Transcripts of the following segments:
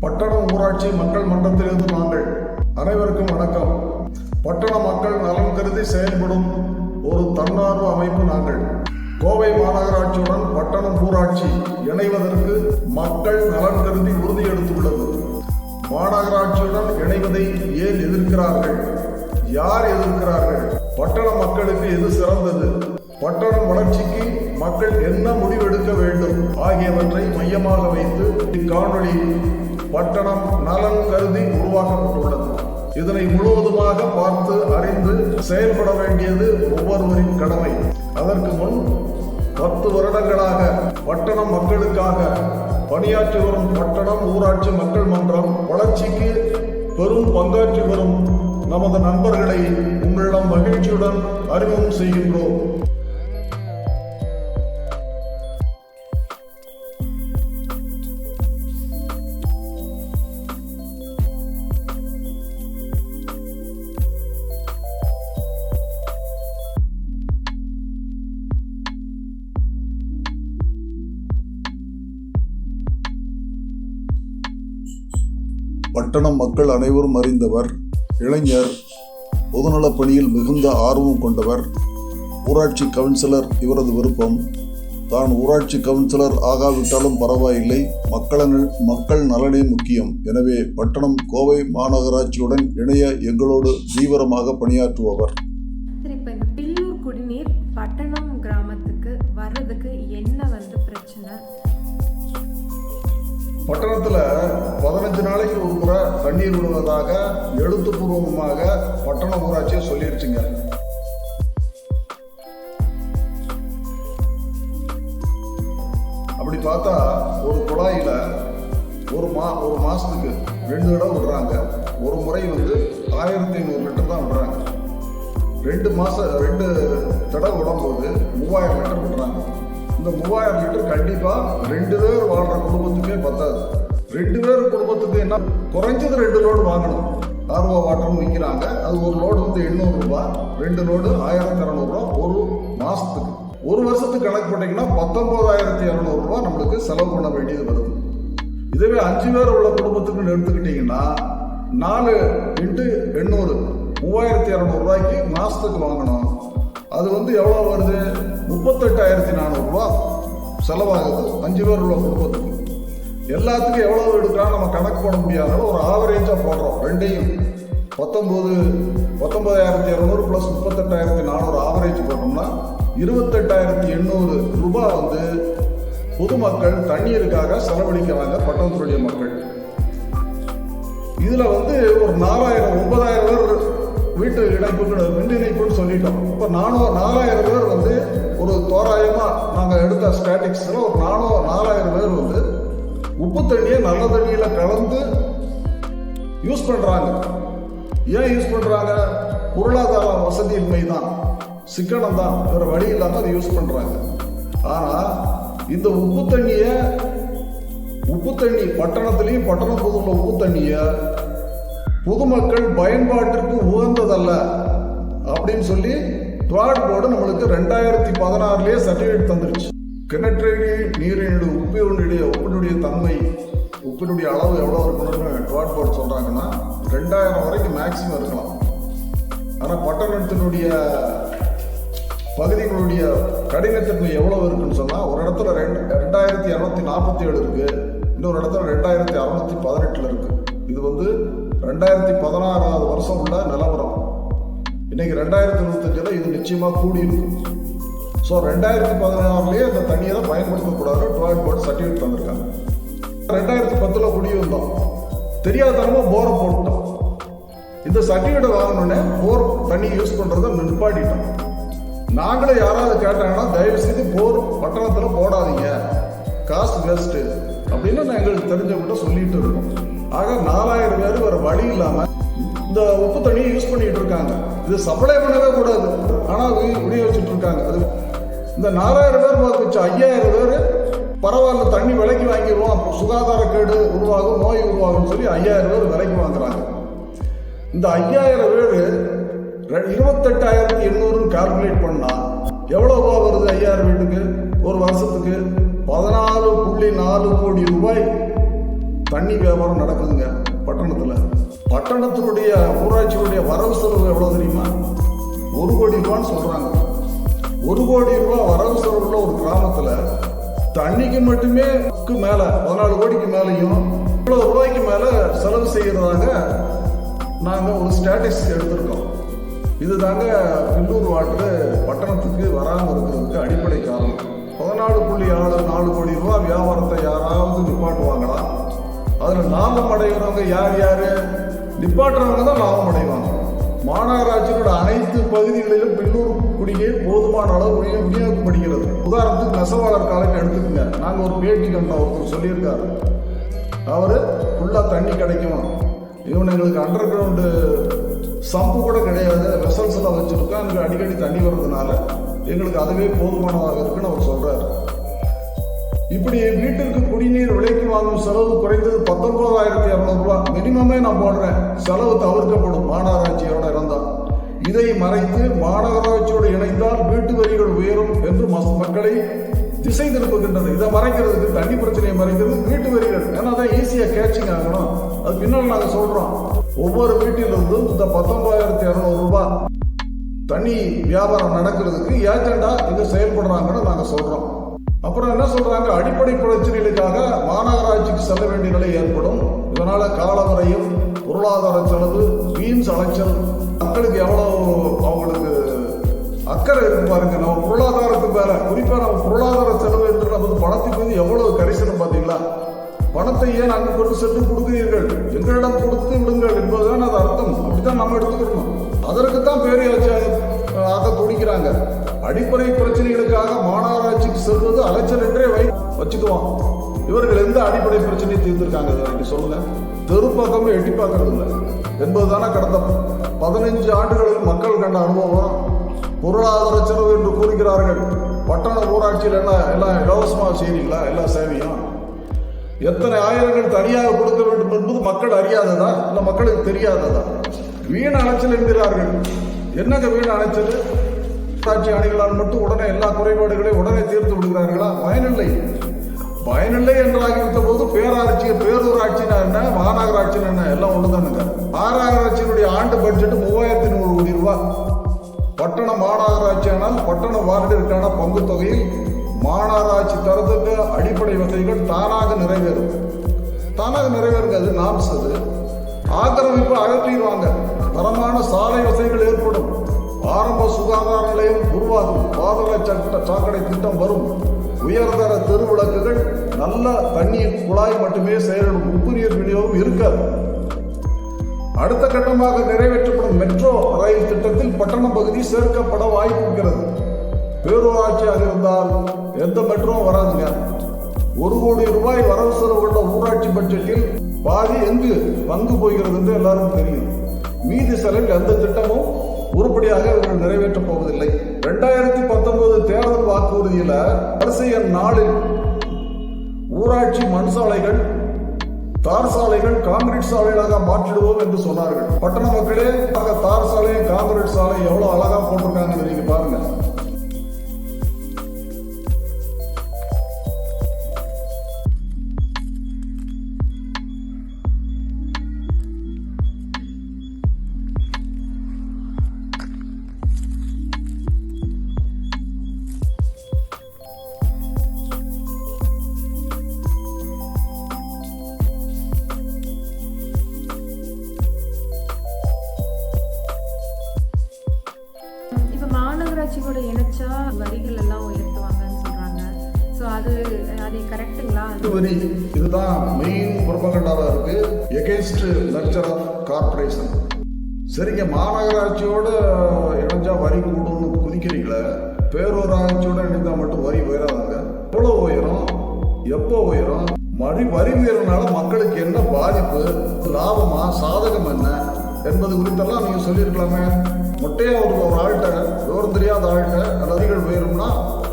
பட்டணம் ஊராட்சி மக்கள் மன்றத்திலிருந்து நாங்கள் அனைவருக்கும் வணக்கம். பட்டண மக்கள் நலன் கருதி செயல்படும் ஒரு தன்னார்வ அமைப்பு நாங்கள். கோவை மாநகராட்சியுடன் பட்டணம் ஊராட்சி இணைவதற்கு மக்கள் நலன் கருதி உறுதி எடுத்துள்ளது. மாநகராட்சியுடன் இணைவதை ஏன் எதிர்க்கிறார்கள்? யார் எதிர்க்கிறார்கள்? பட்டண மக்களுக்கு எது சிறந்தது? பட்டணம் வளர்ச்சிக்கு மக்கள் என்ன முடிவெடுக்க வேண்டும்? ஆகியவற்றை மையமாக வைத்து இக்காணொளி பட்டணம் நலன் கருதி உருவாக்கப்பட்டுள்ளது. இதனை முழுவதுமாக பார்த்து அறிந்து செயல்பட வேண்டியது ஒவ்வொருவரின் கடமை. அதற்கு முன் பத்து வருடங்களாக பட்டணம் மக்களுக்காக பணியாற்றி வரும் பட்டணம் ஊராட்சி மக்கள் மன்றம் வளர்ச்சிக்கு பெரும் பங்காற்றி வரும் நமது நண்பர்களை உங்களிடம் மகிழ்ச்சியுடன் அறிமுகம் செய்கின்றோம். பட்டணம் மக்கள் அனைவரும் அறிந்தவர் இளைஞர் பொதுநலப் பணியில் மிகுந்த ஆர்வம் கொண்டவர் ஊராட்சி கவுன்சிலர் இவரது விருப்பம். தான் ஊராட்சி கவுன்சிலர் ஆகாவிட்டாலும் பரவாயில்லை மக்களின் மக்கள் நலனே முக்கியம். எனவே பட்டணம் கோவை மாநகராட்சியுடன் இணைய எங்களோடு தீவிரமாக பணியாற்றுபவர். முறை தண்ணீர் விடுவதாக எழுத்துப்பூர்வமாக பட்டண ஊராட்சியை சொல்லிடுச்சுங்க அப்படி பார்த்தா ஒரு குழாயில் ஒரு மா ஒரு மாதத்துக்கு ரெண்டு தடவை விடுறாங்க. ஒரு முறை வந்து ஆயிரத்தி ஐநூறு லிட்டர் தான் விடுறாங்க. ரெண்டு மாதம் ரெண்டு தடவை விடும்போது மூவாயிரம் லிட்டர் விடுறாங்க. இந்த மூவாயிரம் லிட்டர் கண்டிப்பாக ரெண்டு பேர் வாழ்கிற குடும்பத்துக்கே பத்தாது. ரெண்டு பேர் குடும்பத்துக்கு என்ன? குறைஞ்சது ரெண்டு லோடு வாங்கணும். ஆர்வா வாட்டர்னு விற்கிறாங்க அது ஒரு லோடு வந்து எண்ணூறுரூபா ரெண்டு லோடு ஆயிரத்தி இரநூறுவா ஒரு மாதத்துக்கு ஒரு வருஷத்துக்கு கணக்கு போட்டிங்கன்னா பத்தொம்போதாயிரத்தி இரநூறுபா நம்மளுக்கு செலவு பண்ண வேண்டியது வருது. இதுவே அஞ்சு பேர் உள்ள குடும்பத்துக்குன்னு எடுத்துக்கிட்டிங்கன்னா நாலு இன்ட்டு எண்ணூறு மூவாயிரத்தி இரநூறுபாய்க்கு மாதத்துக்கு வாங்கணும். அது வந்து எவ்வளோ வருது? முப்பத்தெட்டாயிரத்தி நானூறுரூவா செலவாகுது அஞ்சு பேர் உள்ள குடும்பத்துக்கு. எல்லாத்துக்கும் எவ்வளோ எடுக்கலாம் நம்ம கணக்கு போட முடியாதனால ஒரு ஆவரேஜாக போடுறோம். ரெண்டையும். பத்தொம்போது பத்தொன்பதாயிரத்தி இரநூறு ப்ளஸ் முப்பத்தெட்டாயிரத்தி நானூறு ஆவரேஜ் போட்டோம்னா இருபத்தெட்டாயிரத்தி எண்ணூறு ரூபாய் வந்து பொதுமக்கள் தண்ணீருக்காக செலவழிக்கிறாங்க பட்டணத்துடைய மக்கள். இதுல வந்து ஒரு நாலாயிரம் ஒன்பதாயிரம் பேர் வீட்டு இணைப்புக்கு மின் இணைப்புன்னு சொல்லிட்டோம். இப்போ நானூ நாலாயிரம் பேர் வந்து ஒரு தோராயமா நாங்க எடுத்த ஸ்டாட்டிக்ஸ்ல ஒரு நானூ நாலாயிரம் பேர் வந்து உப்பு தண்ணியை நல்ல தண்ணியில் கலந்து யூஸ் பண்ணுறாங்க ஏன் யூஸ் பண்ணுறாங்க பொருளாதார வசதியின்மை தான் சிக்கனம் தான் வேறு வழி இல்லாமல் அதை யூஸ் பண்ணுறாங்க ஆனால் இந்த உப்பு தண்ணியை உப்பு தண்ணி பட்டணத்துலேயும் பட்டணத்தில் உள்ள உப்பு தண்ணியை பொதுமக்கள் பயன்பாட்டிற்கு உகந்ததல்ல அப்படின்னு சொல்லி துவாட் போர்டு நம்மளுக்கு ரெண்டாயிரத்தி பதினாறுலேயே சர்டிஃபிகேட் தந்துருச்சு. கிணற்றிலே நீரினுடைய உப்பினுடைய உப்பினுடைய தன்மை உப்பினுடைய அளவு எவ்வளோ இருக்கணும்னு ட்ராட் போர்ட் சொல்கிறாங்கன்னா ரெண்டாயிரம் வரைக்கும் மேக்ஸிமம் இருக்கலாம். ஆனால் பட்டணத்தினுடைய பகுதிகளுடைய கடினத்தன்மை எவ்வளோ இருக்குன்னு சொன்னால் ஒரு இடத்துல ரெண்டு ரெண்டாயிரத்தி இரநூத்தி நாற்பத்தி ஏழு இருக்குது இன்னொரு இடத்துல ரெண்டாயிரத்தி அறநூற்றி பதினெட்டில் இருக்குது இது வந்து ரெண்டாயிரத்தி பதினாறாவது வருஷம் உள்ள நிலவரம். இன்னைக்கு ரெண்டாயிரத்தி இருபத்தஞ்சில் இது நிச்சயமாக கூடி இருக்கும் ஸோ ரெண்டாயிரத்தி பதினாறுலேயே அந்த தண்ணியை தான் பயன்படுத்தக்கூடாது ட்ராயிங் போர்டு சர்டிஃபிகேட் தந்திருக்காங்க. ரெண்டாயிரத்தி பத்தில் குடி வந்தோம் தெரியாதனமாக போரை போட்டோம் இந்த சர்டிஃபிகேட் வாங்கினோடனே போர் தண்ணி யூஸ் பண்ணுறதை நிற்பாடிட்டோம் நாங்களே யாராவது கேட்டாங்கன்னா தயவு செய்து போர் பட்டணத்தில் போடாதீங்க. காசு வேஸ்ட்டு அப்படின்னு நான் எங்களுக்கு தெரிஞ்சவங்கிட்ட சொல்லிட்டு இருக்கோம். ஆக நாலாயிரம் பேர் வேறு வழி இல்லாமல் இந்த உப்பு தண்ணியை யூஸ் பண்ணிட்டு இருக்காங்க. இது சப்ளை பண்ணவே கூடாது. ஆனால் விநியோகிச்சுட்டு இருக்காங்க. அது இந்த நாலாயிரம் பேர் பார்த்துச்சு ஐயாயிரம் பேர் பரவாயில்ல தண்ணி விலைக்கு வாங்கிடுவோம் அப்போ சுகாதார கேடு உருவாகும் நோய் உருவாகும்னு சொல்லி ஐயாயிரம் பேர் விலைக்கு வாங்குறாங்க. இந்த ஐயாயிரம் பேர் இருபத்தெட்டாயிரத்தி எண்ணூறுன்னு கால்குலேட் பண்ணால் எவ்வளோ ரூபா வருது ஐயாயிரம் வீட்டுக்கு? ஒரு வருஷத்துக்கு பதினாலு புள்ளி நாலு கோடி ரூபாய் தண்ணி வியாபாரம் நடக்குதுங்க பட்டணத்தில். பட்டணத்தினுடைய ஊராட்சியுடைய வரவு செலவு எவ்வளோ தெரியுமா? ஒரு கோடி ரூபான்னு சொல்கிறாங்க ஒரு கோடி ரூபாய் வரவு செலவுள்ள ஒரு கிராமத்தில் தண்ணிக்கு மட்டுமே மேலே பதினாலு கோடிக்கு மேலேயும் இவ்வளோ ரூபாய்க்கு மேலே செலவு செய்கிறதாக நாங்கள் ஒரு ஸ்டேட்டஸ் எடுத்திருக்கோம். இதுதாங்க பில்லூர் வாட்டர் பட்டணத்துக்கு வராமல் இருக்கிறதுக்கு அடிப்படை காரணம். பதினாலு புள்ளி ஆறு நாலு கோடி ரூபாய் வியாபாரத்தை யாராவது நிப்பாட்டுவாங்களா? அதில் லாபம் அடைகிறவங்க யார் யார்? நிப்பாட்டுறவங்க தான் லாபம் அடைவாங்க. மாநகராட்சியோட அனைத்து பகுதிகளிலும் பெண்ணூர் குடிநீர் போதுமான அளவு விநியோகிக்கப்படுகிறது உதாரணத்துக்கு நெசவாளர் காலத்தை எடுத்துக்கோங்க. நாங்கள் ஒரு பேட்டி கண்டோம் ஒருத்தர் சொல்லியிருக்காரு. அவர் ஃபுல்லாக தண்ணி கிடைக்கும்? இவன் எங்களுக்கு அண்டர் கிரவுண்டு சம்பு கூட கிடையாது வெசல்ஸ் எல்லாம் வச்சுருக்கோம். எனக்கு அடிக்கடி தண்ணி வர்றதுனால எங்களுக்கு அதுவே போதுமானதாக இருக்குன்னு அவர் சொல்கிறார் இப்படி வீட்டிற்கு குடிநீர் விலைக்கு வாங்கும் செலவு குறைந்தது பத்தொன்பதாயிரத்தி இரநூறுபா மினிமமே நான் போடுறேன். செலவு தவிர்க்கப்படும். மாநகராட்சியோட இருந்தால் இதை மறைத்து மாநகராட்சியோடு இணைந்தால் வீட்டு வரிகள் உயரும் என்று மஸ்- மக்களை திசை திருப்புகின்றது. இதை மறைக்கிறதுக்கு தண்ணி பிரச்சனையை மறைக்கிறது வீட்டு வரிகள். ஏன்னா தான் ஈஸியாக கேட்சிங் ஆகணும். அது பின்னால் நாங்கள் சொல்கிறோம் ஒவ்வொரு வீட்டிலிருந்தும் இந்த பத்தொன்பதாயிரத்தி இரநூறு ரூபாய் தண்ணி வியாபாரம் நடக்கிறதுக்கு ஏஜெண்டா இங்க செயல்படுறாங்கன்னு நாங்கள் சொல்றோம். அப்புறம் என்ன சொல்றாங்க? அடிப்படை பிரச்சனைகளுக்காக மாநகராட்சிக்கு செல்ல வேண்டிய நிலை ஏற்படும். இதனால காலவரையும் பொருளாதார செலவு மீன்ஸ் அலைச்சல் மக்களுக்கு எவ்வளவு அவங்களுக்கு அக்கறை இருக்கு பாருங்க. நம்ம பொருளாதாரத்துக்கு மேல குறிப்பா நம்ம பொருளாதார செலவு என்று நமக்கு பணத்துக்கு வந்து எவ்வளவு கரிசனம் பாத்தீங்களா பணத்தை ஏன் அங்கு கொண்டு சென்று கொடுக்கிறீர்கள்? எங்களிடம் கொடுத்து விடுங்கள் என்பதுதான் அது அர்த்தம். அப்படித்தான் நம்ம எடுத்துக்கணும். அதற்கு தான் பேரையாச்சு ஆக துடிக்கிறாங்க அடிப்படை பிரச்சனைகளுக்காக மாநகராட்சிக்கு செல்வது அலைச்சல் என்றே வை வச்சுக்குவோம். இவர்கள் எந்த அடிப்படை பிரச்சனையை தீர்த்திருக்காங்க இது வரைக்கும் சொல்லுங்க தெரு எட்டி பார்க்கறது இல்லை. என்பதுதானே கடந்த பதினைஞ்சு ஆண்டுகளில் மக்கள் கண்ட அனுபவம். பொருளாதார செலவு என்று கூறுகிறார்கள். பட்டண ஊராட்சியில் என்ன எல்லாம் இலவசமாக செய்றீங்களா? எல்லா சேவையும். எத்தனை ஆயிரங்கள் தனியாக கொடுக்க வேண்டும் என்பது மக்கள் அறியாததா? இல்லை மக்களுக்கு தெரியாததா? வீண் அலைச்சல் என்கிறார்கள். என்னங்க வீண் அலைச்சல்? கூட்டாட்சி அணிகளால் மட்டும் உடனே எல்லா குறைபாடுகளையும் உடனே தீர்த்து விடுகிறார்களா? பயனில்லை. பயனில்லை என்றாகிவிட்ட போது பேராட்சி பேரூராட்சினா என்ன? மாநகராட்சினா என்ன? எல்லாம் ஒன்றுதானுங்க மாநகராட்சியினுடைய ஆண்டு பட்ஜெட் மூவாயிரத்தி நூறு கோடி ரூபாய் பட்டண மாநகராட்சியானால் பட்டண வார்டிற்கான பங்கு தொகையில் மாநகராட்சி தரத்துக்கு அடிப்படை வசதிகள் தானாக நிறைவேறும். தானாக நிறைவேறுங்க. அது நாம்ஸ் அது. ஆக்கிரமிப்பு அகற்றிடுவாங்க. தரமான சாலை வசதிகள் ஏற்படும். ஆரம்ப சுகாதார நிலையம் உருவாகும். பாதள சட்ட சாக்கடை திட்டம் வரும். உயர்தர தெருவிளக்குகள் நல்ல தண்ணீர் குழாய் மட்டுமே செயலிடும். உப்பு நீர் விநியோகம் இருக்காது. அடுத்த கட்டமாக நிறைவேற்றப்படும் மெட்ரோ ரயில் திட்டத்தில் பட்டணம் பகுதி சேர்க்கப்பட வாய்ப்பு இருக்கிறது. பேரூராட்சியாக இருந்தால் எந்த மெட்ரோவும் வராதுங்க. ஒரு கோடி ரூபாய் வரவு செலவு கொண்ட ஊராட்சி பட்ஜெட்டில் பாதி எங்கு பங்கு போகிறது என்று எல்லாருக்கும் தெரியும். மீதி செலவில் எந்த திட்டமும் உருப்படியாக இவர்கள் நிறைவேற்றப் போவதில்லை. ரெண்டாயிரத்தி பத்தொன்பது தேர்தல் வாக்குறுதியில வரிசை எண் நாளில் ஊராட்சி மண் சாலைகள் தார் சாலைகள் காங்கிரீட் சாலைகளாக மாற்றிடுவோம் என்று சொன்னார்கள். பட்டண மக்களே தார் சாலை காங்கிரீட் சாலை எவ்வளவு அழகா போட்டிருக்காங்க நீங்க பாருங்க. கார்பரேஷன் சரிங்க மாநகராட்சியோட இணைஞ்சா வரி கூடும்னு குதிக்கிறீங்களே பேரூராட்சியோட இணைந்தா மட்டும் வரி உயராதுங்க. எவ்வளோ உயரும்? எப்போ உயரும்? மறி வரி உயரனால மக்களுக்கு என்ன பாதிப்பு? லாபமா சாதகம் என்ன? என்பது குறித்தெல்லாம் நீங்கள் சொல்லியிருக்கலாமே. மொட்டையா ஒரு ஒரு ஆள்கிட்ட விவரம் தெரியாத ஆள்கிட்ட நதிகள் உயரும்னா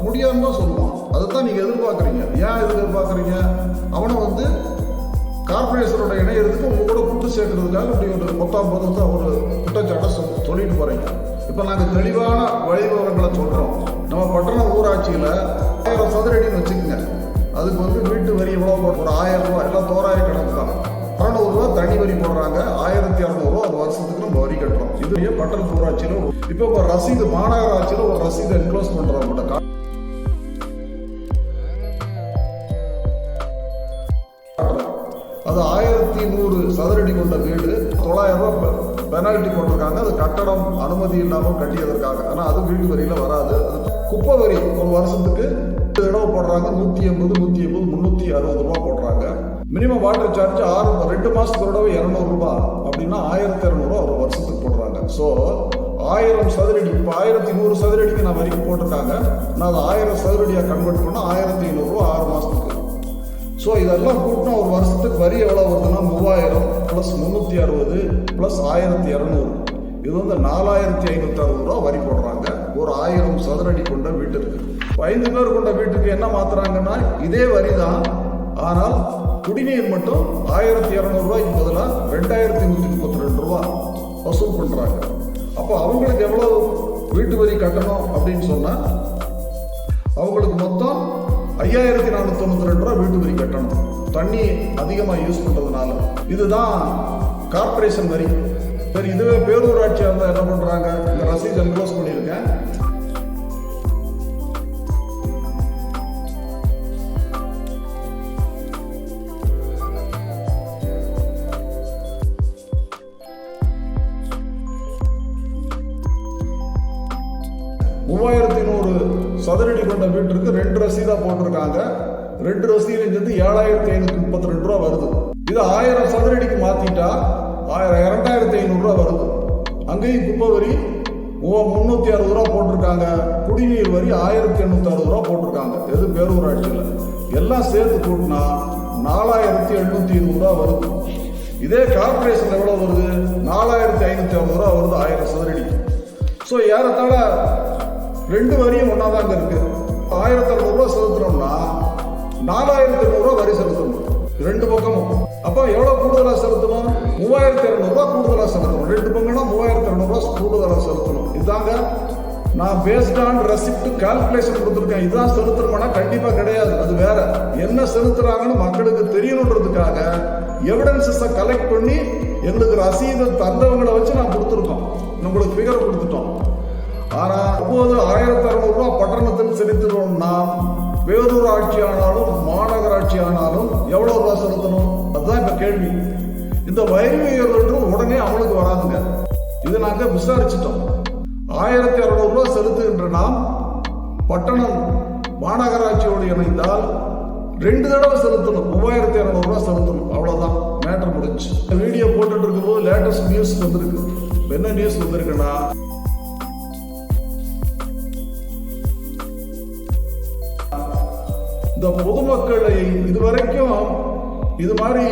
முடியாதுன்னு தான் சொல்லுவான். அதுதான் நீங்கள் எதிர்பார்க்குறீங்க. ஏன் எதிர்பார்க்குறீங்க? அவனை வந்து கார்பரேஷனோட இணையத்துக்கு உங்க கூட கூட்டு சேர்க்கறதுக்காக அப்படி ஒரு மொத்தம் மொத்தத்தை ஒரு குற்றச்சாட்டை சொல் சொல்லிட்டு போறீங்க. இப்போ நாங்கள் தெளிவான வழிவிவரங்களை சொல்றோம். நம்ம பட்டண ஊராட்சியில் ஆயிரம் சதுர அடின்னு வச்சுக்கோங்க. அதுக்கு வந்து வீட்டு வரி எவ்வளோ போடுற ஆயிரம் ரூபா எல்லாம் தோராய கணக்கு தான். அறநூறுவா தனி வரி போடுறாங்க. ஆயிரத்தி இரநூறுவா ஒரு வருஷத்துக்கு நம்ம வரி கட்டுறோம். இதுலயே பட்டண ஊராட்சியில் இப்போ இப்போ ரசீது மாநகராட்சியில் ஒரு ரசீதை என்க்ளோஸ் பண்ணுறவங்க சதுரடி கொண்ட வீடு தொள்ளாயிரம் ரூபாய் பெனால்ட்டி போட்டிருக்காங்க. அது கட்டடம் அனுமதி இல்லாமல் கட்டியதற்காக. ஆனால் அது வீட்டு வரியில் வராது. அது குப்பை வரி ஒரு வருஷத்துக்கு இடம் போடுறாங்க. நூற்றி எண்பது நூற்றி எண்பது முந்நூற்றி அறுபது ரூபா போடுறாங்க. மினிமம் வாட்டர் சார்ஜ் ஆறு ரெண்டு மாதத்துக்கு ஒரு தடவை இரநூறுபா அப்படின்னா ஆயிரத்தி இரநூறுவா ஒரு வருஷத்துக்கு போடுறாங்க. ஸோ ஆயிரம் சதுரடி இப்போ ஆயிரத்தி நூறு சதுரடிக்கு நான் வரைக்கும் போட்டிருக்காங்க. நான் அதை ஆயிரம் சதுரடியாக கன்வெர்ட் பண்ணால் ஆயிரத்தி ஐநூறுரூவா ஆறு மாதத்துக்கு ஸோ இதெல்லாம் கூட்டினா ஒரு வருஷத்துக்கு வரி எவ்வளோ வருதுன்னா மூவாயிரம் ப்ளஸ் முந்நூற்றி அறுபது ப்ளஸ் ஆயிரத்தி இரநூறு. இது வந்து நாலாயிரத்தி ஐநூற்றி அறுபது ரூபா வரி போடுறாங்க. ஒரு ஆயிரம் சதுரடி கொண்ட வீட்டிற்கு. ஐந்து பேர் கொண்ட வீட்டுக்கு என்ன மாத்துறாங்கன்னா இதே வரி தான் ஆனால் குடிநீர் மட்டும் ஆயிரத்தி இரநூறுவாய்க்கு பதிலாக ரெண்டாயிரத்தி நூற்றி முப்பத்தி ரெண்டு ரூபா வசூல் பண்ணுறாங்க அப்போ அவங்களுக்கு எவ்வளோ வீட்டு வரி கட்டணும் அப்படின்னு சொன்னால் அவங்களுக்கு மொத்தம் ஐயாயிரத்தி நானூற்றி தொண்ணூற்றி ரெண்டு ரூபா வீட்டு வரி கட்டணும். தண்ணி அதிகமாக யூஸ் பண்ணுறதுனால இதுதான் கார்ப்பரேஷன் வரி. சரி இதுவே பேரூராட்சியாக இருந்தால் என்ன பண்ணுறாங்க இந்த ரசீது என்க்ளோஸ் பண்ணியிருக்கேன் சதுரடி பிட் வீட்டிற்கு ரெண்டு ரசீதா போட்டிருக்காங்க. ரெண்டு ரசீதுலையும் சேர்த்து ஏழாயிரத்தி ஐநூத்தி முப்பத்தி ரெண்டு ரூபா வருது. இது ஆயிரம் சதுரடிக்கு மாத்திட்டா ஆயிரம் இரண்டாயிரத்தி ஐநூறுரூவா வருது. அங்கேயும் குப்பை வரி முந்நூற்றி அறுபது ரூபா போட்டிருக்காங்க. குடிநீர் வரி ஆயிரத்தி எண்ணூத்தி அறுபது ரூபா போட்டிருக்காங்க. எது பேரூராட்சியில் எல்லாம் சேர்த்து கூட்டினா நாலாயிரத்தி எழுநூத்தி இருபது ரூபா வருது. இதே கார்பரேஷன் எவ்வளவு வருது? நாலாயிரத்தி ஐநூத்தி அறுபது ரூபா வருது. ஆயிரம் சதுரடி. ஸோ ஏறத்தாழ ரெண்டு வரியும் ஒன்றா தாங்க இருக்கு. ஆயிரத்தி அறுநூறுவா செலுத்துறோம்னா நாலாயிரத்தி ஐநூறுரூவா வரி செலுத்தணும். ரெண்டு பக்கமும் அப்போ எவ்வளோ கூடுதலாக செலுத்தணும் மூவாயிரத்தி இரநூறுவா கூடுதலாக செலுத்தணும். ரெண்டு பக்கம்னா மூவாயிரத்தி இரநூறுவா கூடுதலாக செலுத்தணும். இதாங்க நான் பேஸ்ட் ஆன் ரெசிப்ட் கால்குலேஷன் கொடுத்துருக்கேன். இதுதான் செலுத்துறோம்னா கண்டிப்பாக கிடையாது. அது வேற. என்ன செலுத்துறாங்கன்னு மக்களுக்கு தெரியணுன்றதுக்காக எவிடன்சஸை கலெக்ட் பண்ணி எங்களுக்கு ரசீது தந்தவங்களை வச்சு நான் கொடுத்துருக்கோம். உங்களுக்கு ஃபிகர் கொடுத்துட்டோம். ஆனால் அப்போது ஆயிரத்தி அறுநூறுவா பட்டணத்தில் செலுத்துறோம்னா வேறொரு ஆட்சி ஆனாலும் மாநகராட்சி ஆனாலும் எவ்வளவு ரூபா செலுத்தணும்? அதுதான் இப்ப கேள்வி. இந்த வரி உயர்வு உடனே அவனுக்கு வராதுங்க. இதை நாங்க விசாரிச்சிட்டோம். ஆயிரத்தி அறுநூறுவா செலுத்துகின்ற நாம் பட்டணம் மாநகராட்சியோடு இணைந்தால் ரெண்டு தடவை செலுத்தணும். மூவாயிரத்தி இரநூறுவா செலுத்தணும். அவ்வளோதான் மேட்டர் முடிஞ்சு. வீடியோ போட்டுட்டு இருக்கும்போது லேட்டஸ்ட் நியூஸ் வந்திருக்கு. என்ன நியூஸ் வந்திருக்குன்னா இந்த பொதுமக்களை இதுவரைக்கும் இது மாதிரி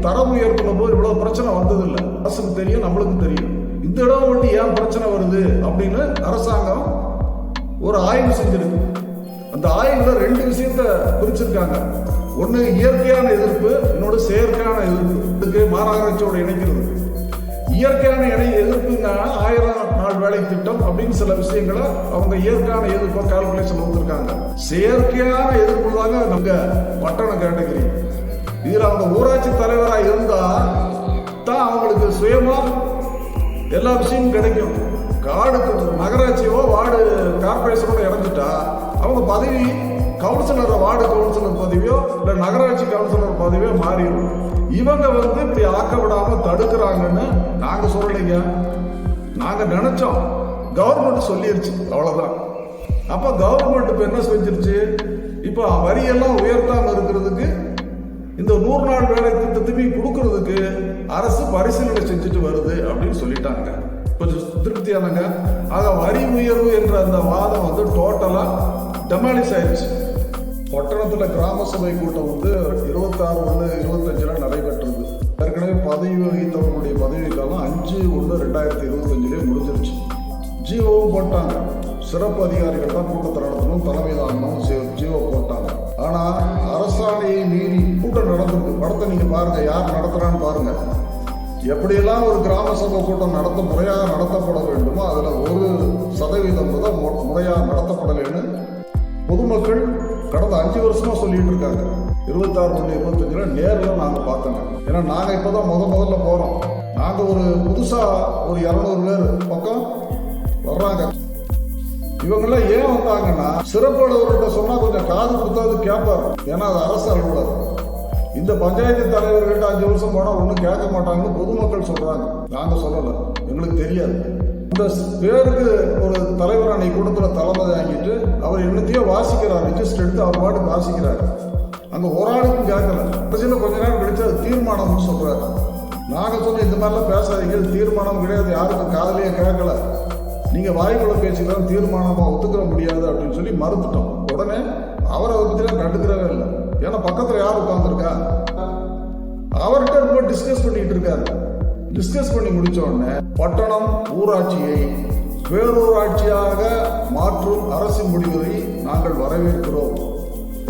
தரம் உயர்த்தும் போது இவ்வளவு பிரச்சனை வந்ததில்லை. அரசுக்கு தெரியும் நம்மளுக்கு தெரியும். இந்த இடம் ஒட்டி ஏன் பிரச்சனை வருது அப்படின்னு அரசாங்கம் ஒரு ஆய்வு செஞ்சிருக்கு. அந்த ஆய்வுல ரெண்டு விஷயத்த பிரிச்சிருக்காங்க. ஒண்ணு இயற்கையான எதிர்ப்பு இன்னொன்று செயற்கையான எதிர்ப்பு. இதுக்கு மாநகராட்சியோட இணைக்கிறது. இயற்கையான இணை எதிர்ப்புன்னா ஆயிரம் நாள் வேலை திட்டம் அப்படின்னு சில விஷயங்களை அவங்க இயற்கையான எதிர்ப்பு கால்குலேஷன் வந்திருக்காங்க செயற்கையான எதிர்ப்பு தாங்க நம்ம பட்டண கேட்டகரி இதில் அவங்க ஊராட்சி தலைவரா இருந்தா தான் அவங்களுக்கு சுயமா எல்லா விஷயமும் கிடைக்கும். காடுக்கு நகராட்சியோ வார்டு கார்பரேஷனோட இறந்துட்டா அவங்க பதவி கவுன்சிலர் வார்டு கவுன்சிலர் பதவியோ இல்லை நகராட்சி கவுன்சிலர் பதவியோ மாறிடும். இவங்க வந்து இப்படி ஆக்க விடாம தடுக்கிறாங்கன்னு நாங்கள் நினைச்சோம். கவர்மெண்ட் சொல்லிருச்சு. அவ்வளோதான் அப்போ கவர்மெண்ட் இப்போ என்ன செஞ்சிருச்சு? இப்போ வரியெல்லாம் உயர்த்தாமல் இருக்கிறதுக்கு இந்த நூறு நாள் வேலை திட்டத்தையும் கொடுக்கறதுக்கு அரசு பரிசீலனை செஞ்சுட்டு வருது அப்படின்னு சொல்லிட்டாங்க. கொஞ்சம் திருப்தியானங்க ஆக வரி உயர்வு என்ற அந்த வாதம் வந்து டோட்டலாக டெமாலிஸ் ஆயிடுச்சு பட்டணத்தில் கிராம சபை கூட்டம் வந்து இருபத்தாறு ஒன்று இருபத்தஞ்சுல நடக்கும் ஏற்கனவே பதவி வகித்தவர்களுடைய பதவி காலம் அஞ்சு ஒன்று ரெண்டாயிரத்தி இருபத்தஞ்சிலே முடிஞ்சிருச்சு. ஜிஓவும் போட்டாங்க. சிறப்பு அதிகாரிகள் தான் கூட்டத்தை நடத்தணும் தலைமை தாங்கணும் ஜிஓ போட்டாங்க. ஆனால் அரசாணையை மீறி கூட்டம் நடந்திருக்கு. படத்தை நீங்கள் பாருங்கள் யார் நடத்துகிறான்னு பாருங்கள் எப்படியெல்லாம் ஒரு கிராம சபை கூட்டம் நடத்த முறையாக நடத்தப்பட வேண்டுமோ அதில் ஒரு சதவீதம் தான் முறையாக நடத்தப்படலைன்னு பொதுமக்கள் கடந்த அஞ்சு வருஷமாக சொல்லிட்டு இருக்காங்க. இருபத்தாறு ஒன்று இருபத்தஞ்சுல நேரில் நாங்கள் பார்த்தோங்க. ஏன்னா நாங்கள் இப்போ தான் முத முதல்ல போகிறோம் நாங்கள் ஒரு புதுசாக ஒரு இரநூறு பேர் பக்கம் வர்றாங்க. இவங்கெல்லாம் ஏன் வந்தாங்கன்னா சிறப்பு அலுவலர்கிட்ட சொன்னால் கொஞ்சம் காது கொடுத்தாது கேட்பார். ஏன்னா அது அரசு அலுவலர். இந்த பஞ்சாயத்து தலைவர்கள்ட்ட அஞ்சு வருஷம் போனால் ஒன்றும் கேட்க மாட்டாங்கன்னு பொதுமக்கள் சொல்கிறாங்க நாங்கள் சொல்லலை. எங்களுக்கு தெரியாது. இந்த பேருக்கு ஒரு தலைவர் அன்னைக்கு கூட்டத்தில் தலைமை வாங்கிட்டு அவர் என்னத்தையோ வாசிக்கிறார். ரிஜிஸ்டர் எடுத்து அவர் பாட்டு வாசிக்கிறார். அந்த ஓராளுக்கும் கேட்கல. கடைசியில் கொஞ்ச நேரம் கழிச்சு அது தீர்மானம்னு சொல்கிறாரு நாங்கள் சொன்ன இந்த மாதிரிலாம் பேசாதீங்க. தீர்மானம் கிடையாது. யாருக்கும் காதலையே கேட்கல. நீங்கள் வாய்க்குள்ள பேசிக்கலாம். தீர்மானமாக ஒத்துக்கிற முடியாது அப்படின்னு சொல்லி மறுத்துட்டோம். உடனே அவரை பற்றிலாம் கண்டுக்கிறவே இல்லை. ஏன்னா பக்கத்தில் யார் உட்காந்துருக்கா அவர்கிட்ட ரொம்ப டிஸ்கஸ் பண்ணிக்கிட்டு இருக்காரு. டிஸ்கஸ் பண்ணி முடிச்ச உடனே பட்டணம் ஊராட்சியை பேரூராட்சியாக மாற்றும் அரசின் முடிவை நாங்கள் வரவேற்கிறோம்.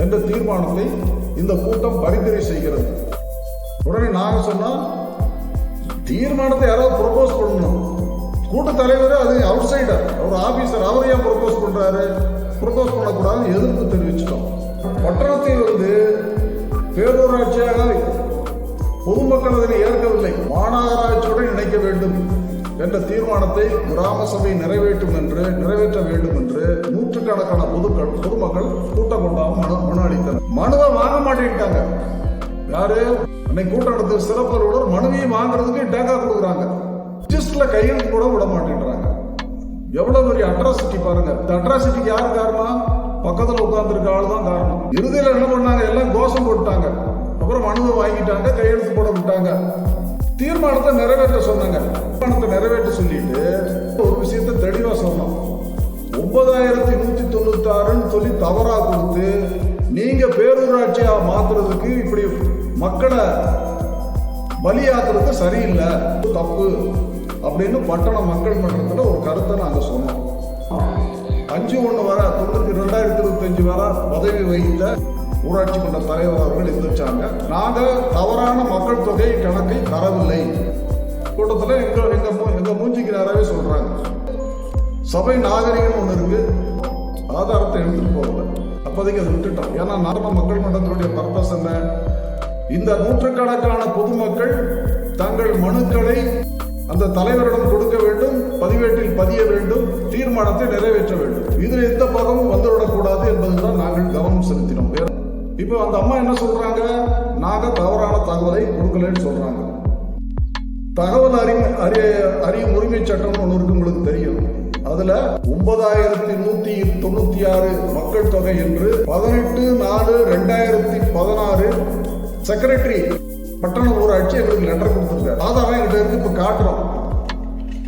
என்ற தீர்மானத்தை இந்த கூட்டம் பரிந்துரை செய்கிறது. உடனே நாங்கள் சொன்னோம் தீர்மானத்தை யாராவது ப்ரொபோஸ் பண்ணணும். கூட்ட தலைவர் அது அவுட் சைடர் அவர் ஆபீசர் அவர் ஏன் ப்ரொபோஸ் பண்றாரு? ப்ரொபோஸ் பண்ணக்கூடாதுன்னு எதிர்ப்பு தெரிவிச்சிட்டோம். பட்டணத்தை வந்து பேரூராட்சியாக பொதுமக்கள் அதனை ஏற்கவில்லை. மாநகராட்சியுடன் இணைக்க வேண்டும். என்ற தீர்மானத்தை கிராம சபை நிறைவேற்றும் என்று நிறைவேற்ற வேண்டும் என்று நூற்றுக்கணக்கான பொதுக்கள் பொதுமக்கள் கூட்டம் கொண்டாம மனு மனு அளித்தனர் மனுவை வாங்க மாட்டேங்கிட்டாங்க யாரு? அன்னைக்கு கூட்டம் நடத்த சிறப்பு அலுவலர் மனுவையும் வாங்குறதுக்கு டேக்கா கொடுக்குறாங்க. ரிஜிஸ்டர்ல கையெழுத்து கூட விட மாட்டேங்கிறாங்க எவ்வளவு பெரிய அட்ராசிட்டி பாருங்க. இந்த அட்ராசிட்டிக்கு யார் காரணம்? பக்கத்துல உட்கார்ந்துருக்க ஆளு தான் காரணம். இறுதியில என்ன பண்ணாங்க? எல்லாம் கோஷம் போட்டாங்க அப்புறம் மனுவை வாங்கிட்டாங்க கையெழுத்து போட விட்டாங்க. தீர்மானத்தை நிறைவேற்ற சொன்னாங்க. தீர்மானத்தை நிறைவேற்ற சொல்லிட்டு ஒரு விஷயத்த தெளிவா சொன்னோம் ஒன்பதாயிரத்தி நூத்தி தொண்ணூத்தி ஆறுன்னு சொல்லி தவறா கொடுத்து நீங்க பேரூராட்சியா மாத்துறதுக்கு இப்படி மக்களை பலியாக்குறது சரியில்லை தப்பு அப்படின்னு பட்டண மக்கள் மன்றத்தில் ஒரு கருத்தை நாங்கள் சொன்னோம். அஞ்சு ஒன்று வர தொண்ணூற்றி ரெண்டாயிரத்தி இருபத்தஞ்சு வர பதவி வகித்த ஊராட்சி மன்ற தலைவர் அவர்கள் எந்திரிச்சாங்க நாங்கள் தவறான மக்கள் தொகை கணக்கை தரவில்லை. கூட்டத்தில் எங்கள் எங்கள் மூ- எங்க மூஞ்சிக்கு நேராவே சபை நாகரிகம் ஒன்று இருக்கு. ஆதாரத்தை எடுத்துகிட்டு போகல. அப்போதைக்கு அதை விட்டுட்டோம். ஏன்னா நாம மக்கள் மன்றத்தினுடைய பர்பஸ் என்ன? இந்த நூற்றுக்கணக்கான பொதுமக்கள் தங்கள் மனுக்களை அந்த தலைவரிடம் கொடுக்க வேண்டும் பதிவேட்டில் பதிய வேண்டும் தீர்மானத்தை நிறைவேற்ற வேண்டும். இதில் எந்த பதமும் வந்துவிடக்கூடாது என்பதுதான் நாங்கள் கவனம் செலுத்தினோம். இப்போ அந்த அம்மா என்ன சொல்றாங்க? நாங்க தவறான தகவலை கொடுக்கலன்னு சொல்றாங்க. தகவல் அறிவு அறிய அறியும் உரிமை சட்டம் ஒன்று இருக்கு உங்களுக்கு தெரியும். அதுல ஒன்பதாயிரத்தி நூத்தி தொண்ணூத்தி ஆறு மக்கள் தொகை என்று பதினெட்டு நாலு ரெண்டாயிரத்தி பதினாறு செக்ரட்டரி பட்டண ஊராட்சி எங்களுக்கு லெட்டர் கொடுத்துருக்காரு. ஆதாரம் எங்கிட்ட இருக்கு இப்ப காட்டுறோம்.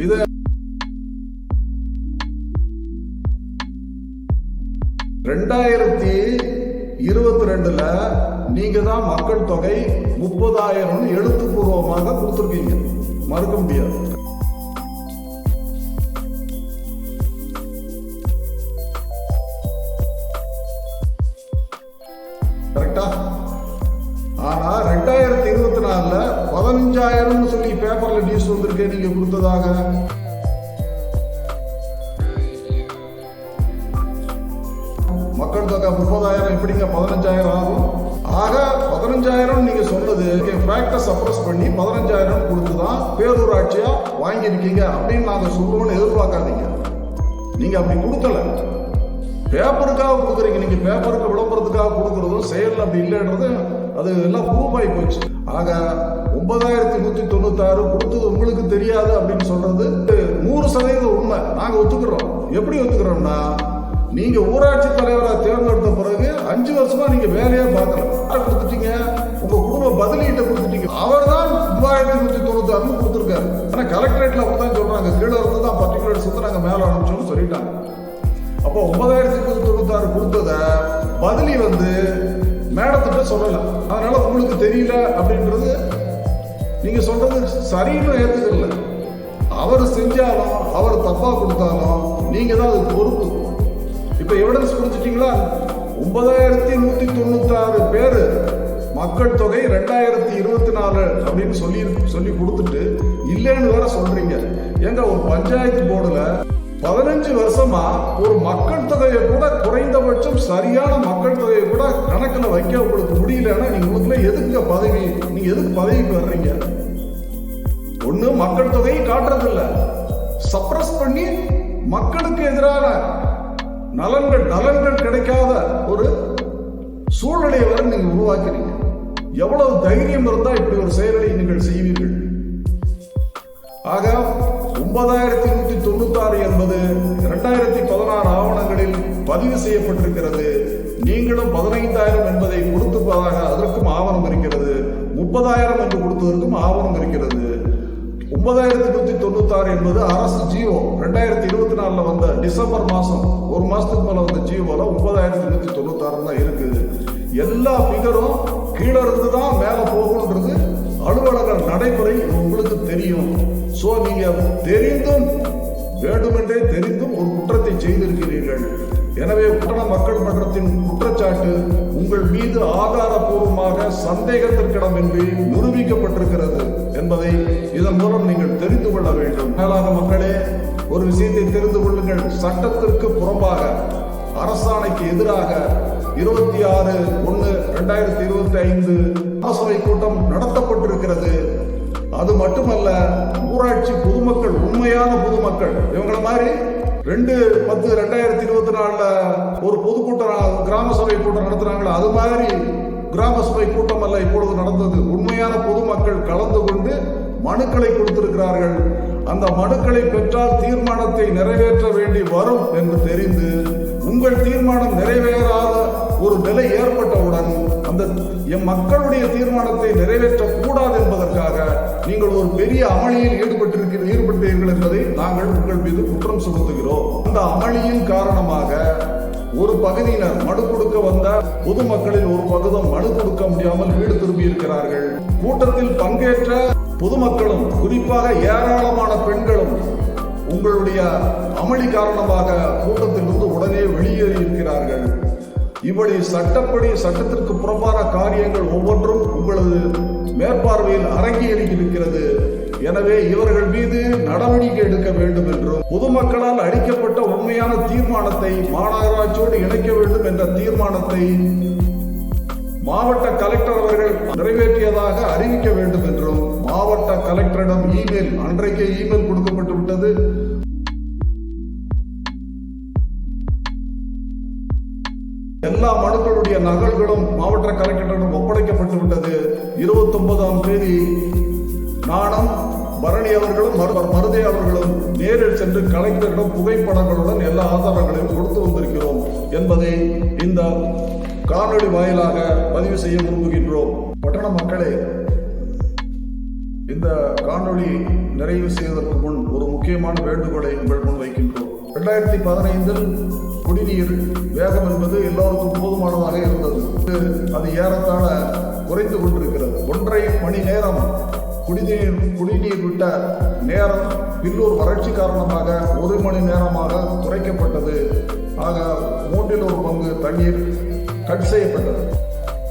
இது ரெண்டாயிரத்தி ரெண்டுல நீங்க தான் மக்கள் தொகை முப்பதாயிரம் எழுத்துப்பூர்வமாக கொடுத்துருக்கீங்க. மறுக்க முடியாது. கரெக்டா? ஆனா ரெண்டாயிரத்தி இருபத்தி நாலுல பதினஞ்சாயிரம்னு சொல்லி பேப்பர்ல நியூஸ் வந்திருக்கே நீங்க கொடுத்ததாக. ஒன்பதாயிரம் முப்பதாயிரம் எப்படிங்க பதினஞ்சாயிரம் ஆகும்? ஆக பதினஞ்சாயிரம் நீங்க சொன்னது ஃபேக்டை சப்ரஸ் பண்ணி பதினஞ்சாயிரம் கொடுத்து தான் பேரூராட்சியா வாங்கியிருக்கீங்க அப்படின்னு நாங்க சொல்லுவோம்னு எதிர்பார்க்காதீங்க. நீங்க அப்படி கொடுக்கல. பேப்பருக்காக கொடுக்குறீங்க. நீங்க பேப்பருக்கு விளம்பரத்துக்காக கொடுக்கறதும் செயல் அப்படி இல்லைன்றது அது எல்லாம் ப்ரூவ் ஆகி போச்சு. ஆக ஒன்பதாயிரத்தி நூத்தி தொண்ணூத்தாறு கொடுத்தது உங்களுக்கு தெரியாது அப்படின்னு சொல்றது நூறு சதவீதம் உண்மை. நாங்க ஒத்துக்கிறோம். எப்படி ஒத்துக்கிறோம்னா நீங்க ஊராட்சி தலைவராக தேர்ந்தெடுத்த பிறகு அஞ்சு வருஷமா நீங்க வேலையே பார்க்கல. கொடுத்துட்டீங்க? உங்க குடும்ப பதிலீட்டை கொடுத்துட்டீங்க. அவர் தான் மூவாயிரத்தி நூத்தி தொண்ணூத்தி ஆறு கொடுத்துருக்காரு. ஆனா கலெக்டரேட்ல தான் சொல்றாங்க. கீழே இருந்து தான் பர்டிகுலர்ஸ் வந்து நாங்க மேல அனுப்பிச்சோம்னு சொல்லிட்டாங்க. அப்போ ஒன்பதாயிரத்தி நூத்தி தொண்ணூத்தாறு கொடுத்தத பதிலி வந்து மேடத்திட்ட சொல்லல. அதனால உங்களுக்கு தெரியல அப்படின்றது நீங்க சொல்றது சரின்னு ஏத்துக்கல. அவர் செஞ்சாலும் அவர் தப்பா கொடுத்தாலும் நீங்க தான் அதுக்கு பொறுப்பு. இப்ப எவிடன்ஸ் கொடுத்துட்டீங்களா ஒன்பதாயிரத்தி நூத்தி தொண்ணூத்தாறு பேரு மக்கள் தொகை ரெண்டாயிரத்தி இருபத்தி நாலு அப்படின்னு சொல்லி சொல்லி கொடுத்துட்டு இல்லைன்னு வேற சொல்றீங்க. ஏங்க ஒரு பஞ்சாயத்து போர்டுல பதினஞ்சு வருஷமா ஒரு மக்கள் தொகையை கூட குறைந்தபட்சம் சரியான மக்கள் தொகையை கூட கணக்குல வைக்க உங்களுக்கு முடியலன்னா நீங்க உங்களுக்குள்ள எதுக்கு பதவி நீங்க எதுக்கு பதவிக்கு வர்றீங்க ஒண்ணு மக்கள் தொகையை காட்டுறதில்ல. சப்ரஸ் பண்ணி மக்களுக்கு எதிரான நலன்கள் நலன்கள் கிடைக்காத ஒரு சூழ்நிலையை வரை நீங்க உருவாக்குறீங்க. எவ்வளவு தைரியம் இருந்தா இப்படி ஒரு செயலை நீங்கள் செய்வீர்கள். ஆக ஒன்பதாயிரத்தி நூத்தி தொண்ணூத்தாறு என்பது இரண்டாயிரத்தி பதினாறு ஆவணங்களில் பதிவு செய்யப்பட்டிருக்கிறது. நீங்களும் பதினைந்தாயிரம் என்பதை கொடுத்திருப்பதாக அதற்கும் ஆவணம் இருக்கிறது. முப்பதாயிரம் என்று கொடுத்ததற்கும் ஆவணம் இருக்கிறது. ஒன்பதாயிரத்தி நூத்தி தொண்ணூத்தாறு என்பது அரசு ஜியோ. ரெண்டாயிரத்தி இருபத்தி நாலுல வந்த டிசம்பர் மாசம் ஒரு மாசத்துக்கு மேல வந்த ஜியோல ஒன்பதாயிரத்தி நூத்தி தொண்ணூத்தாறு தான் இருக்குது. எல்லா ஃபிகரும் கீழே இருந்து தான் மேல போகும்ன்றது அலுவலக நடைமுறை உங்களுக்கு தெரியும். சோ நீங்க தெரிந்தும் வேண்டுமென்றே தெரிந்தும் ஒரு குற்றத்தை செய்திருக்கிறீர்கள். எனவே குற்ற மக்கள் மன்றத்தின் குற்றச்சாட்டு உங்கள் மீது ஆதாரபூர்வமாக சந்தேகத்திற்கிடமின்றி நிரூபிக்கப்பட்டிருக்கிறது என்பதை இதன் மூலம் நீங்கள் தெரிந்து கொள்ள வேண்டும். மேலாக மக்களே ஒரு விஷயத்தை தெரிந்து கொள்ளுங்கள். சட்டத்திற்கு புறம்பாக அரசாணைக்கு எதிராக இருபத்தி ஆறு ஒன்று ரெண்டாயிரத்தி இருபத்தி ஐந்து அரசவை கூட்டம் நடத்தப்பட்டிருக்கிறது. அது மட்டுமல்ல ஊராட்சி பொதுமக்கள் உண்மையான பொதுமக்கள் இவங்களை மாதிரி ரெண்டு பத்து ரெண்டாயிரத்தி இருபத்தி நாலுல ஒரு பொதுக்கூட்டம் கிராம சபை கூட்டம் நடத்துறாங்களோ அது மாதிரி கிராம சபை கூட்டம் அல்ல இப்பொழுது நடந்தது. உண்மையான பொதுமக்கள் கலந்து கொண்டு மனுக்களை கொடுத்திருக்கிறார்கள். அந்த மனுக்களை பெற்றால் தீர்மானத்தை நிறைவேற்ற வேண்டி வரும் என்று தெரிந்து உங்கள் தீர்மானம் நிறைவேறாத ஒரு நிலை ஏற்பட்டவுடன் அந்த எம் மக்களுடைய தீர்மானத்தை நிறைவேற்ற கூடாது என்பதற்காக நீங்கள் ஒரு பெரிய அமளியில் ஈடுபட்டிருக்க ஈடுபட்டீர்கள் என்பதை நாங்கள் உங்கள் மீது குற்றம் சுமத்துகிறோம். அந்த அமளியின் காரணமாக ஒரு பகுதியினர் மனு கொடுக்க வந்த பொதுமக்களில் ஒரு பகுதம் மனு கொடுக்க முடியாமல் வீடு திரும்பி இருக்கிறார்கள். கூட்டத்தில் பங்கேற்ற பொதுமக்களும் குறிப்பாக ஏராளமான பெண்களும் உங்களுடைய அமளி காரணமாக கூட்டத்திலிருந்து உடனே வெளியேறி இருக்கிறார்கள் இப்படி சட்டப்படி சட்டத்திற்கு புறம்பான காரியங்கள் ஒவ்வொன்றும் உங்களது மேற்பார்வையில் அரங்கேறி இருக்கிறது. எனவே இவர்கள் மீது நடவடிக்கை எடுக்க வேண்டும் என்றும் பொதுமக்களால் அளிக்கப்பட்ட உண்மையான தீர்மானத்தை மாநகராட்சியோடு இணைக்க வேண்டும் என்ற தீர்மானத்தை மாவட்ட கலெக்டர் அவர்கள் நிறைவேற்றியதாக அறிவிக்க வேண்டும் என்றும் மாவட்ட கலெக்டரிடம் இமெயில் அன்றைக்கே இமெயில் கொடுக்க நகல்களும் மாவட்ட கலெக்டரிடம் ஒப்படைக்கப்பட்டு விட்டது இருபத்தி ஒன்பதாம் தேதி நானும் பரணி அவர்களும் மரு- மருதே அவர்களும் நேரில் சென்று கலெக்டரிடம் புகைப்படங்களுடன் எல்லா ஆதாரங்களையும் கொடுத்து வந்திருக்கிறோம் என்பதை இந்த காணொளி வாயிலாக பதிவு செய்ய விரும்புகின்றோம். பட்டண மக்களே இந்த காணொளி நிறைவு செய்வதற்கு முன் ஒரு முக்கியமான வேண்டுகோளை உங்கள் முன் வைக்கின்றோம். ரெண்டாயிரத்தி பதினைந்தில் குடிநீர் வேகம் என்பது எல்லோருக்கும் போதுமானதாக இருந்தது. அது ஏறத்தாழ குறைந்து கொண்டிருக்கிறது. ஒன்றரை மணி நேரம் குடிநீர் குடிநீர் விட்ட நேரம் பில்லூர் வறட்சி காரணமாக ஒரு மணி நேரமாக குறைக்கப்பட்டது. ஆக மூன்றில் ஒரு பங்கு தண்ணீர் கட் செய்யப்பட்டது.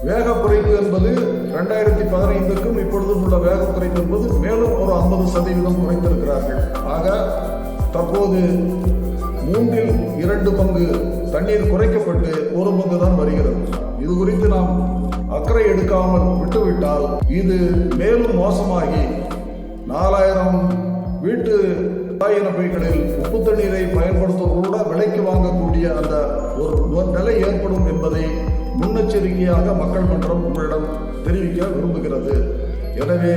வேக குறைப்பு என்பது ரெண்டாயிரத்தி பதினைந்துக்கும் இப்பொழுதும் உள்ள வேக குறைப்பு என்பது மேலும் ஒரு ஐம்பது சதவீதம் குறைத்திருக்கிறார்கள் ஆக தற்போது மூன்றில் இரண்டு பங்கு தண்ணீர் குறைக்கப்பட்டு ஒரு பங்கு தான் வருகிறது. இது குறித்து நாம் அக்கறை எடுக்காமல் விட்டுவிட்டால் இது மேலும் மோசமாகி நாலாயிரம் வீட்டு ரசாயன பைகளில் உப்பு தண்ணீரை பயன்படுத்துவதோட விலைக்கு வாங்கக்கூடிய அந்த ஒரு நிலை ஏற்படும் என்பதை முன்னெச்சரிக்கையாக மக்கள் மன்றம் உங்களிடம் தெரிவிக்க விரும்புகிறது. எனவே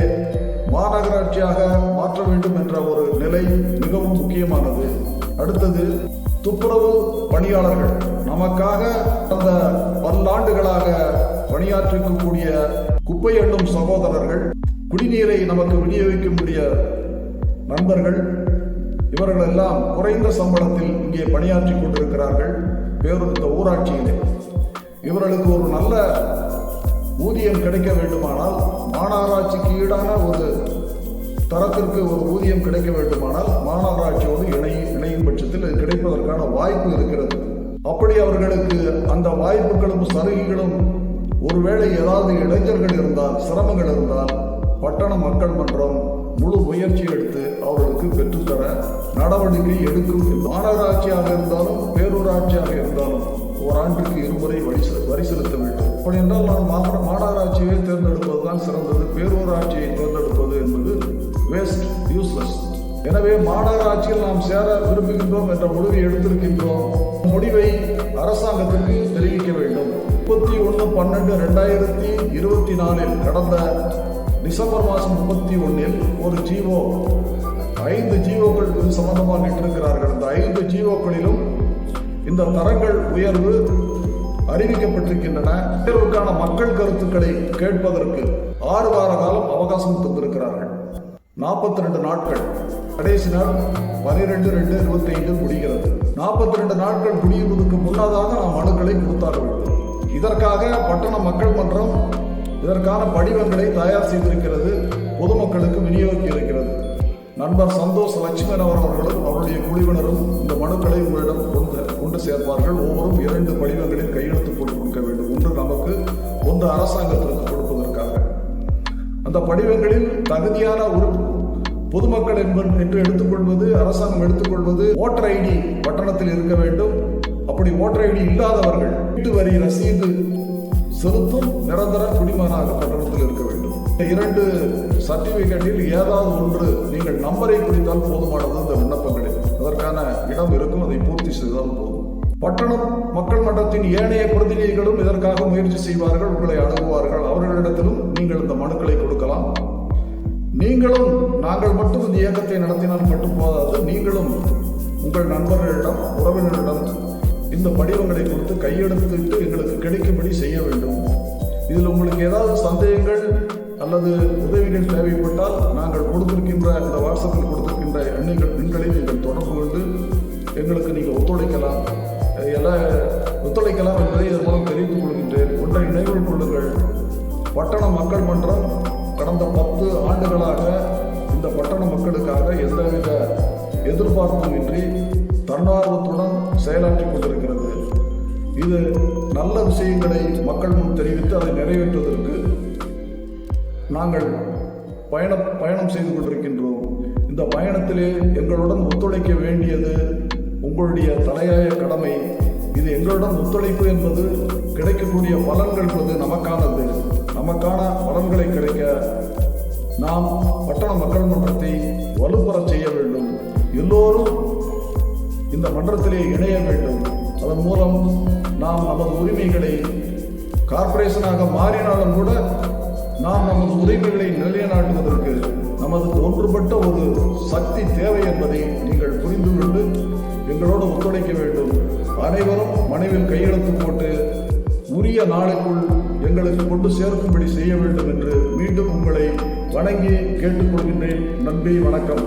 மாநகராட்சியாக மாற்ற வேண்டும் என்ற ஒரு நிலை மிகவும் முக்கியமானது. அடுத்தது துப்புரவு பணியாளர்கள். நமக்காக கடந்த பல்லாண்டுகளாக பணியாற்றிக்கக்கூடிய குப்பை எண்ணும் சகோதரர்கள் குடிநீரை நமக்கு விநியோகிக்கக்கூடிய நண்பர்கள் இவர்கள் எல்லாம் குறைந்த சம்பளத்தில் இங்கே பணியாற்றி கொண்டிருக்கிறார்கள். பேருந்து ஊராட்சியிலே. இவர்களுக்கு ஒரு நல்ல ஊதியம் கிடைக்க வேண்டுமானால் மாநகராட்சிக்கு ஈடான ஒரு தரத்திற்கு ஒரு ஊதியம் கிடைக்க வேண்டுமானால் மாநகராட்சியோடு இணை இணையும் பட்சத்தில் அது கிடைப்பதற்கான வாய்ப்பு இருக்கிறது. அப்படி அவர்களுக்கு அந்த வாய்ப்புகளும் சலுகைகளும் ஒருவேளை ஏதாவது இளைஞர்கள் இருந்தால் சிரமங்கள் இருந்தால் பட்டண மக்கள் மன்றம் முழு முயற்சி எடுத்து அவர்களுக்கு பெற்றுத்தர நடவடிக்கை எடுக்கும். மாநகராட்சியாக இருந்தாலும் பேரூராட்சியாக இருந்தாலும் ஓராண்டுக்கு இருமுறை வரி செ- வரி செலுத்த வேண்டும். அப்படி என்றால் நான் மாநகராட்சியை தேர்ந்தெடுப்பது தான் சிறந்தது. பேரூராட்சியை வேஸ்ட் யூஸ்லெஸ் எனவே மாநகராட்சியில் நாம் சேர விரும்புகின்றோம் என்ற முடிவை எடுத்திருக்கின்றோம். முடிவை அரசாங்கத்திற்கு தெரிவிக்க வேண்டும். முப்பத்தி ஒன்று பன்னெண்டு ரெண்டாயிரத்தி இருபத்தி நாலில் கடந்த டிசம்பர் மாதம் முப்பத்தி ஒன்றில் ஒரு ஜீவோ ஐந்து ஜீவோக்கள் இது சம்பந்தமாக இட்டிருக்கிறார்கள் இந்த ஐந்து ஜீவோக்களிலும் இந்த தரங்கள் உயர்வு அறிவிக்கப்பட்டிருக்கின்றன. தேர்வுக்கான மக்கள் கருத்துக்களை கேட்பதற்கு ஆறு வார காலம் அவகாசம் தந்திருக்கிறார்கள். நாற்பத்தி ரெண்டு நாட்கள். கடைசி நாள் பனிரெண்டு ரெண்டு இருபத்தி ஐந்து முடிகிறது. நாற்பத்தி ரெண்டு நாட்கள் முடியுவதற்கு முன்னதாக நாம் மனுக்களை கொடுத்தாக வேண்டும் இதற்காக பட்டண மக்கள் மன்றம் இதற்கான படிவங்களை தயார் செய்திருக்கிறது. பொதுமக்களுக்கு விநியோகிக்க இருக்கிறது. நண்பர் சந்தோஷ் லட்சுமணன் அவர்களும் அவருடைய குழுவினரும் இந்த மனுக்களை உங்களிடம் கொண்டு கொண்டு சேர்ப்பார்கள். ஒவ்வொரும் இரண்டு படிவங்களில் கையெழுத்து போட்டு கொடுக்க வேண்டும். ஒன்று நமக்கு ஒன்று அரசாங்கத்திற்கு கொடுப்பதற்காக அந்த படிவங்களில் தகுதியான ஒரு பொதுமக்கள் என்பது என்று எடுத்துக்கொள்வது அரசாங்கம் எடுத்துக்கொள்வது ஓட்டர் ஐடி பட்டணத்தில் இருக்க வேண்டும். அப்படி ஓட்டர் ஐடி இல்லாதவர்கள் வீட்டு வரி ரசீது செலுத்தும் நிரந்தர குடிமகனாக பட்டணத்தில் இருக்க வேண்டும். இந்த இரண்டு சர்டிபிகேட்டில் ஏதாவது ஒன்று நீங்கள் நம்பரை குறித்தால் போதுமானது. இந்த விண்ணப்பங்களில் அதற்கான இடம் இருக்கும். அதை பூர்த்தி செய்தால் போதும். பட்டணம் மக்கள் மன்றத்தின் ஏனைய பிரதிநிதிகளும் இதற்காக முயற்சி செய்வார்கள் உங்களை அணுகுவார்கள். அவர்களிடத்திலும் நீங்கள் இந்த மனுக்களை கொடுக்கலாம். நீங்களும் நாங்கள் மட்டும் இந்த இயக்கத்தை நடத்தினால் மட்டும் போதாது நீங்களும் உங்கள் நண்பர்களிடம் உறவினரிடம் இந்த படிவங்களை கொடுத்து கையெழுத்திட்டு எங்களுக்கு கிடைக்கும்படி செய்ய வேண்டும். இதில் உங்களுக்கு ஏதாவது சந்தேகங்கள் அல்லது உதவிகள் தேவைப்பட்டால் நாங்கள் கொடுத்திருக்கின்ற இந்த வாட்ஸ்அப்பில் கொடுத்திருக்கின்ற எண்ணுகள் எண்களை நீங்கள் தொடர்பு கொண்டு எங்களுக்கு நீங்கள் ஒத்துழைக்கலாம். எல்லாம் ஒத்துழைக்கலாம் என்பதை இதன் மூலம் தெரிவித்துக் கொள்கின்றேன். ஒன்றை நினைவில் கொள்ளுங்கள். பட்டண மக்கள் மன்றம் கடந்த பத்து ஆண்டுகளாக இந்த பட்டண மக்களுக்காக எந்தவித எதிர்பார்ப்பும் இன்றி தன்னார்வத்துடன் செயலாற்றி கொண்டிருக்கிறது. இது நல்ல விஷயங்களை மக்கள் முன் தெரிவித்து அதை நிறைவேற்றுவதற்கு நாங்கள் பயண பயணம் செய்து கொண்டிருக்கின்றோம். இந்த பயணத்திலே எங்களுடன் ஒத்துழைக்க வேண்டியது உங்களுடைய தலையாய கடமை. இது எங்களுடன் ஒத்துழைப்பு என்பது கிடைக்கக்கூடிய பலன்கள் என்பது நமக்கானது. நமக்கான பலன்களை கிடைக்க நாம் பட்டண மக்கள் மன்றத்தை வலுப்பெற செய்ய வேண்டும். எல்லோரும் இந்த மன்றத்திலே இணைய வேண்டும். அதன் மூலம் நாம் நமது உரிமைகளை கார்ப்பரேஷனாக மாறினாலும் கூட நாம் நமது உரிமைகளை நிலைநாட்டுவதற்கு நமது ஒன்றுபட்ட ஒரு சக்தி தேவை என்பதை நீங்கள் புரிந்து கொண்டு எங்களோடு ஒத்துழைக்க வேண்டும். அனைவரும் மனைவில் கையெழுத்து போட்டு உரிய நாளுக்குள் எங்களுக்கு கொண்டு சேர்க்கும்படி செய்ய வேண்டும் என்று மீண்டும் உங்களை வணங்கி கேட்டுக்கொள்கின்றேன். நன்றி வணக்கம்.